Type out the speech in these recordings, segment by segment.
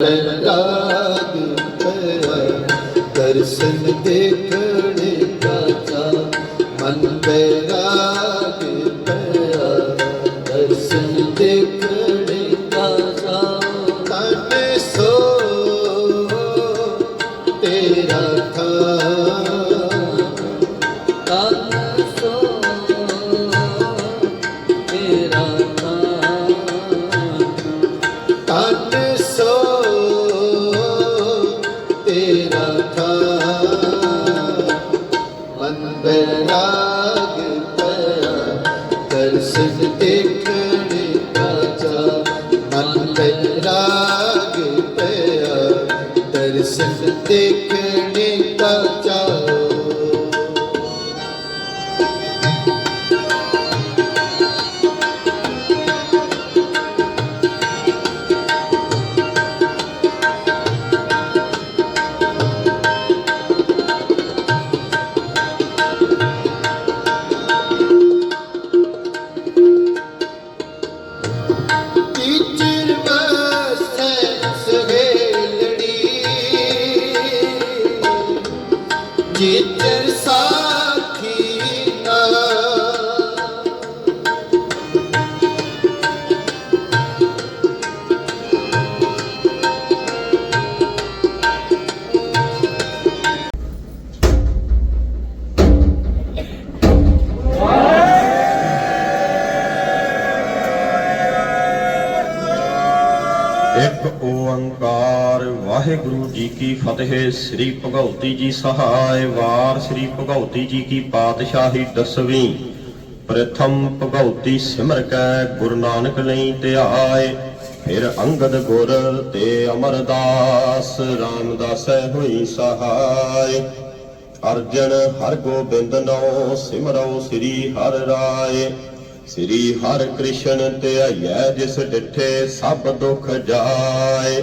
ਰਾਗ ਦਰਸ਼ਨ ਦੇਖਣੇ ਕਾਚਾ ਮਨ ਬੈਰਾਗ ਪਿਆ ਦਰਸ਼ਨ ਦੇਖਣੇ ਕਾਚਾ ਤਨ ਸੋ ਤੇਰਾ ਥਾ ਬੈਰਾਗ ਪਿਆ ਦਰਸ਼ਨ ਦੇਖਣੇ ਕਾਚਾ ਮਨ ਬੈਰਾਗ ਪਿਆ ਦਰਸ਼ਨ ਦੇਖਣੇ you do. ਕੀ ਫਤਿਹ? ਸ੍ਰੀ ਭਗਉਤੀ ਜੀ ਸਹਾਇ ਵਾਰ, ਸ੍ਰੀ ਭਗਉਤੀ ਜੀ ਕੀ ਪਾਤਸ਼ਾਹੀ ਦਸਵੀਂ। ਪ੍ਰਥਮ ਭਗਉਤੀ ਸਿਮਰ ਕੈ, ਗੁਰੂ ਨਾਨਕ ਲਈ ਧਿਆਏ। ਫਿਰ ਅੰਗਦ ਗੁਰ ਤੇ ਅਮਰਦਾਸ, ਰਾਮਦਾਸੈ ਹੋਈ ਸਹਾਇ। ਅਰਜਨ ਹਰ ਗੋਬਿੰਦ ਨੋ ਸਿਮਰੋ ਸ੍ਰੀ ਹਰਿ ਰਾਏ। ਸ੍ਰੀ ਹਰਿ ਕ੍ਰਿਸ਼ਨ ਧਿਆਈਐ, ਜਿਸ ਡਿਠੇ ਸਭ ਦੁਖ ਜਾਏ।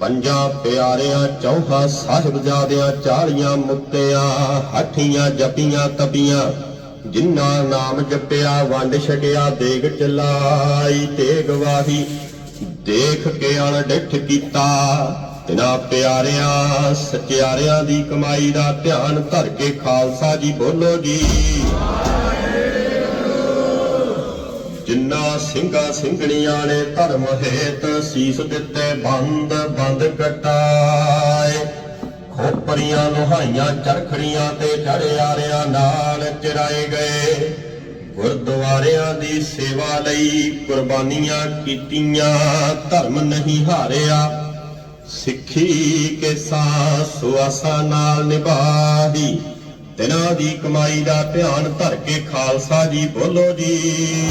ਪੰਜਾਂ ਪਿਆਰਿਆਂ ਚੌਹਾਂ ਸਾਹਿਬਜ਼ਾਦਿਆਂ ਚਾਲੀਆਂ ਮੁਕਤਿਆਂ ਹੱਠੀਆਂ ਜਪੀਆਂ ਤਪੀਆਂ ਜਿਨ੍ਹਾਂ ਨਾਮ ਜਪਿਆ ਵੰਡ ਛਕਿਆ ਦੇਗ ਚਲਾਈ ਤੇ ਗਵਾਹੀ ਦੇਖ ਕੇ ਅਣਡਿੱਠ ਕੀਤਾ। ਤਿਨਾ ਪਿਆਰਿਆਂ, ਸਚਿਆਰਿਆਂ ਦੀ ਕਮਾਈ ਦਾ ਧਿਆਨ ਧਰ ਕੇ ਖਾਲਸਾ ਜੀ ਬੋਲੋ ਜੀ। ਜਿੰਨਾ ਸਿੰਘਾਂ ਸਿੰਘਣੀਆਂ ਨੇ ਧਰਮ ਹੇਤ ਸੀਸ ਦਿੱਤੇ ਬੰਦ ਬੰਦ ਕਟਾਏ ਖੋਪਰੀਆਂ ਲੋਹਾਈਆਂ, ਚਰਖੜੀਆਂ ਤੇ ਚੜਿਆਰਿਆਂ ਨਾਲ ਚਰਾਏ ਗਏ। ਗੁਰਦੁਆਰਿਆਂ ਦੀ ਸੇਵਾ ਲਈ ਕੁਰਬਾਨੀਆਂ ਕੀਤੀਆਂ, ਧਰਮ ਨਹੀਂ ਹਾਰਿਆ। ਸਿੱਖੀ ਕੇ ਸਾਸ ਸੁਆਸਾ ਨਾਲ ਨਿਭਾਹੀ। ਤਿਨਾਂ ਦੀ ਕਮਾਈ ਦਾ ਧਿਆਨ ਧਰ ਕੇ ਖਾਲਸਾ ਜੀ ਬੋਲੋ ਜੀ।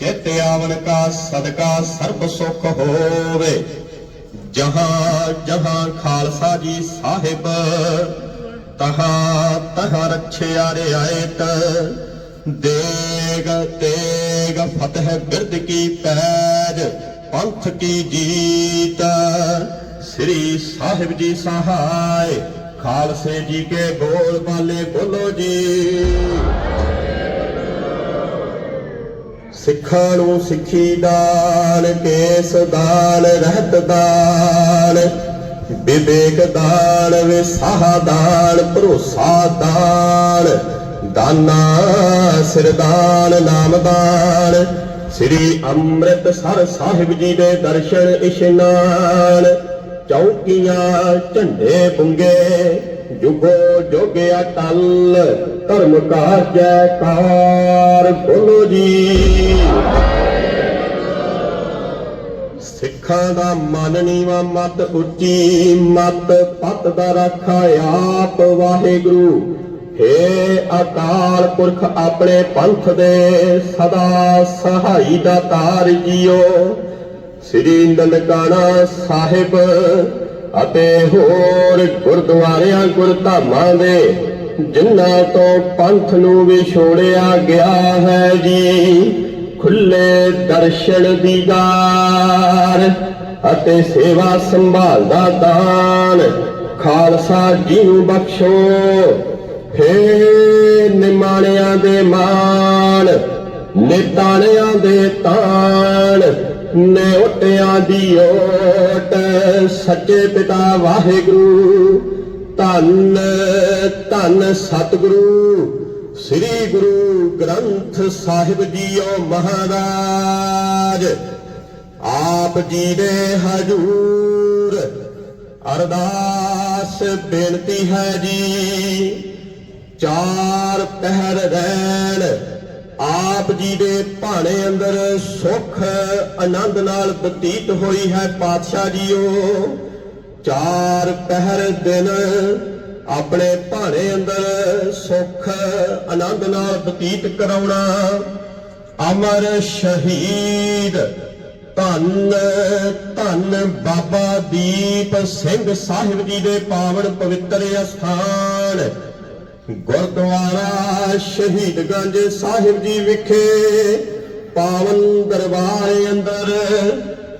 ਚਿਤ ਆਵਨ ਕਾ ਸਦਕਾ ਸਰਬ ਸੁਖ ਹੋਵੇ। ਜਹਾਂ ਜਹਾਂ ਖਾਲਸਾ ਜੀ ਸਾਹਿਬ, ਤਹਾਂ ਤਹਾਂ ਰਛਿਆ ਰਿਆਇਤ। ਦੇਗ, ਤੇਗ ਫਤਿਹ ਬਿਰਦ ਕੀ ਪੈਜ, ਪੰਥ ਕੀ ਜੀਤ। ਸ੍ਰੀ ਸਾਹਿਬ ਜੀ ਸਹਾਇ, ਖਾਲਸੇ ਜੀ ਕੇ ਬੋਲ ਬਾਲੇ ਬੋਲੋ ਜੀ। ਸਿੱਖਾਂ ਨੂੰ ਸਿੱਖੀ ਦਾਨ, ਕੇਸ ਦਾਨ, ਰਹਿਤ ਦਾਨ, ਵਿਵੇਕ ਦਾਨ, ਵਿਸਾਹ ਦਾਨ, ਭਰੋਸਾ ਦਾਨ, ਦਾਨਾ, ਸਿਰਦਾਨ, ਨਾਮਦਾਨ, ਸ੍ਰੀ ਅੰਮ੍ਰਿਤਸਰ ਸਾਹਿਬ ਜੀ ਦੇ ਦਰਸ਼ਨ ਇਸ਼ਨਾਨ, ਚੌਕੀਆਂ, ਝੰਡੇ ਪੁੰਗੇ ਜੁਗੋ ਜੋਗੇ ਅਟਲ, ਧਰਮ ਕਾ ਜੈਕਾਰ ਬੋਲੋ ਜੀ। ਸਿੱਖਾਂ ਦਾ ਮਨ ਨੀਵਾ, ਮਤ ਉੱਚੀ, ਮਤ ਪਤ ਦਾ ਰੱਖਾ ਆਪ ਵਾਹਿਗੁਰੂ। ਹੇ ਅਕਾਲ ਪੁਰਖ, ਆਪਣੇ ਪੰਥ ਦੇ ਸਦਾ ਸਹਾਈ ਦਾ ਤਾਰ ਜੀਓ। ਸ੍ਰੀ ਨਨਕਾਣਾ ਸਾਹਿਬ ਅਤੇ ਹੋਰ ਗੁਰਦੁਆਰਿਆਂ ਗੁਰਧਾਮਾਂ ਦੇ ਜਿਨ੍ਹਾਂ ਤੋਂ ਪੰਥ ਨੂੰ ਵਿਛੋੜਿਆ ਗਿਆ ਹੈ ਜੀ, ਖੁੱਲੇ ਦਰਸ਼ਨ ਦੀਦਾਰ ਅਤੇ ਸੇਵਾ ਸੰਭਾਲ ਦਾ ਦਾਨ ਖਾਲਸਾ ਜੀ ਨੂੰ ਬਖਸ਼ੋ। ਹੇ ਨਿਮਾਣਿਆਂ ਦੇ ਮਾਣ, ਨਿਤਾਣਿਆਂ ਦੇ ਤਾਣ ਨਿਉਟਿਆਂ ਦੀ ਓਟ, ਸੱਚੇ ਪਿਤਾ ਵਾਹਿਗੁਰੂ, ਧੰਨ ਧੰਨ ਸਤਿਗੁਰੂ, ਸ੍ਰੀ ਗੁਰੂ ਗ੍ਰੰਥ ਸਾਹਿਬ ਜੀਓ ਮਹਾਰਾਜ। ਆਪ ਜੀ ਦੇ ਹਜੂਰ, ਅਰਦਾਸ ਬੇਨਤੀ ਹੈ ਜੀ, ਚਾਰ ਪਹਿਰ ਰਹਿਣ ਆਪ ਜੀ ਦੇ ਭਾਣੇ ਅੰਦਰ ਸੁਖ ਆਨੰਦ ਨਾਲ ਬਤੀਤ ਹੋਈ ਹੈ ਪਾਤਸ਼ਾਹ ਜੀਓ। ਚਾਰ ਪਹਿਰ ਦਿਨ ਆਪਣੇ ਭਾਣੇ ਅੰਦਰ ਸੁਖ ਆਨੰਦ ਨਾਲ ਬਤੀਤ ਕਰਾਉਣਾ। ਅਮਰ ਸ਼ਹੀਦ ਧੰਨ ਧੰਨ ਬਾਬਾ ਦੀਪ ਸਿੰਘ ਸਾਹਿਬ ਜੀ ਦੇ ਪਾਵਨ ਪਵਿੱਤਰ ਅਸਥਾਨ ਗੁਰਦੁਆਰਾ ਸ਼ਹੀਦਗੰਜ ਸਾਹਿਬ ਜੀ ਵਿਖੇ ਪਾਵਨ ਦਰਬਾਰ ਅੰਦਰ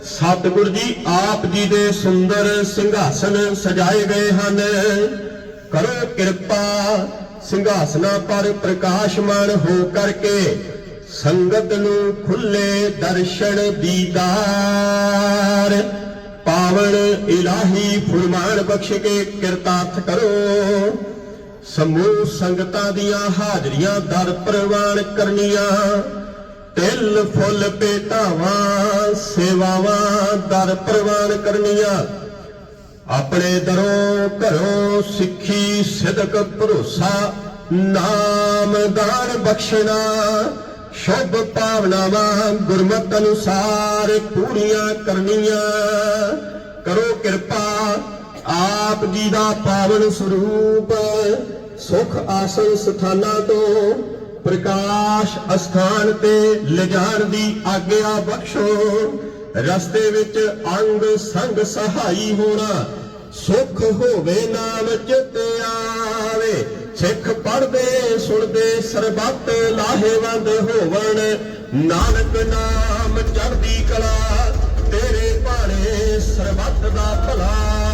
ਸਤਿਗੁਰ ਜੀ ਆਪ ਜੀ ਦੇ ਸੁੰਦਰ ਸਿੰਘਾਸਨ ਸਜਾਏ ਗਏ ਹਨ। ਕਰੋ ਕਿਰਪਾ ਸਿੰਘਾਸਨਾਂ ਪਰ ਪ੍ਰਕਾਸ਼ਮਾਨ ਹੋ ਕਰਕੇ ਸੰਗਤ ਨੂੰ ਖੁੱਲੇ ਦਰਸ਼ਨ ਦੀਦਾਰ। ਪਾਵਨ ਇਲਾਹੀ ਫੁਰਮਾਨ ਬਖਸ਼ ਕੇ ਕਿਰਤਾਰਥ ਕਰੋ। ਸਮੂਹ ਸੰਗਤਾਂ ਦੀਆਂ ਹਾਜ਼ਰੀਆਂ ਦਰ ਪ੍ਰਵਾਨ ਕਰਨੀਆਂ। ਤਿਲ, ਫੁੱਲ, ਭੇਟਾਵਾਂ, ਸੇਵਾਵਾਂ ਦਰ ਪ੍ਰਵਾਨ ਕਰਨੀਆਂ। ਆਪਣੇ ਦਰੋਂ ਘਰੋਂ ਸਿੱਖੀ, ਸਿਦਕ, ਭਰੋਸਾ, ਨਾਮਦਾਨ ਬਖਸ਼ਣਾ। ਸ਼ੁਭ ਭਾਵਨਾਵਾਂ ਗੁਰਮਤ ਅਨੁਸਾਰ ਪੂਰੀਆਂ ਕਰਨੀਆਂ। ਕਰੋ ਕਿਰਪਾ ਆਪ ਜੀ ਦਾ ਪਾਵਨ ਸਰੂਪ, ਸੁਖ ਆਸਨ ਸਥਾਨਾਂ ਤੋਂ ਪ੍ਰਕਾਸ਼ ਅਸਥਾਨ ਤੇ ਲਿਜਾਣ ਦੀ ਆਗਿਆ ਬਖਸ਼ੋ। ਰਸਤੇ ਵਿੱਚ ਅੰਗ ਸੰਗ ਸਹਾਈ ਹੋਣਾ, ਸੁਖ ਹੋਵੇ ਨਾਮ ਚਿਤ ਆਵੇ। ਸਿੱਖ ਪੜਦੇ ਸੁਣਦੇ, ਸਰਬੱਤ ਲਾਹੇਵੰਦ ਹੋਵਣ। ਨਾਨਕ ਨਾਮ ਚੜਦੀ ਕਲਾ, ਤੇਰੇ ਭਾਣੇ ਸਰਬੱਤ ਦਾ ਭਲਾ।